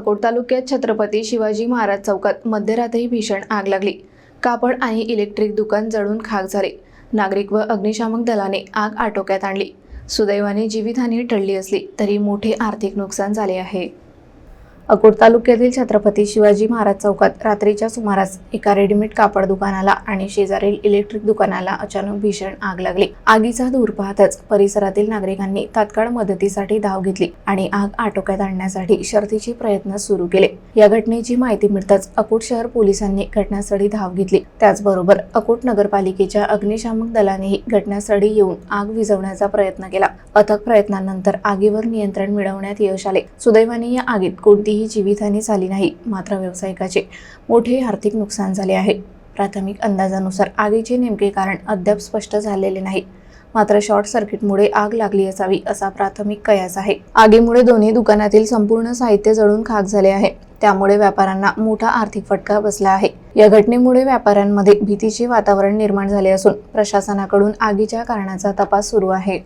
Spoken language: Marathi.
अकोट तालुक्यात छत्रपती शिवाजी महाराज चौकात मध्यरात्री भीषण आग लागली. कापड आणि इलेक्ट्रिक दुकान जळून खाक झाले. नागरिक व अग्निशामक दलाने आग आटोक्यात आणली. सुदैवाने जीवितहानी टळली असली तरी मोठे आर्थिक नुकसान झाले आहे. अकोट तालुक्यातील छत्रपती शिवाजी महाराज चौकात रात्रीच्या सुमारास एका रेडीमेड कापड दुकानाला आणि शेजारील इलेक्ट्रिक दुकानाला अचानक भीषण आग लागली. आगीचा धूर पाहताच परिसरातील नागरिकांनी तात्काळ मदतीसाठी धाव घेतली आणि आग आटोक्यात आणण्यासाठी शर्थीचे प्रयत्न सुरू केले. या घटनेची माहिती मिळताच अकोट शहर पोलिसांनी घटनास्थळी धाव घेतली. त्याचबरोबर अकोट नगरपालिकेच्या अग्निशामक दलानेही घटनास्थळी येऊन आग विझवण्याचा प्रयत्न केला. अथक प्रयत्नानंतर आगीवर नियंत्रण मिळवण्यात यश आले. सुदैवाने या आगीत कोणतीही जीवितहानी झाली नाही मात्र व्यावसायिकाचे मोठे आर्थिक नुकसान झाले आहे. प्राथमिक अंदाजानुसार आगीचे नेमके कारण अद्याप स्पष्ट झालेले नाही. मात्र शॉर्ट सर्किटमुळे आग लागली असावी असा प्राथमिक कयास आहे. आगीमुळे दोन्ही दुकानातील संपूर्ण साहित्य जळून खाक झाले आहे. त्यामुळे व्यापाऱ्यांना मोठा आर्थिक फटका बसला आहे. या घटनेमुळे व्यापाऱ्यांमध्ये भीतीचे वातावरण निर्माण झाले असून प्रशासनाकडून आगीच्या कारणाचा तपास सुरू आहे.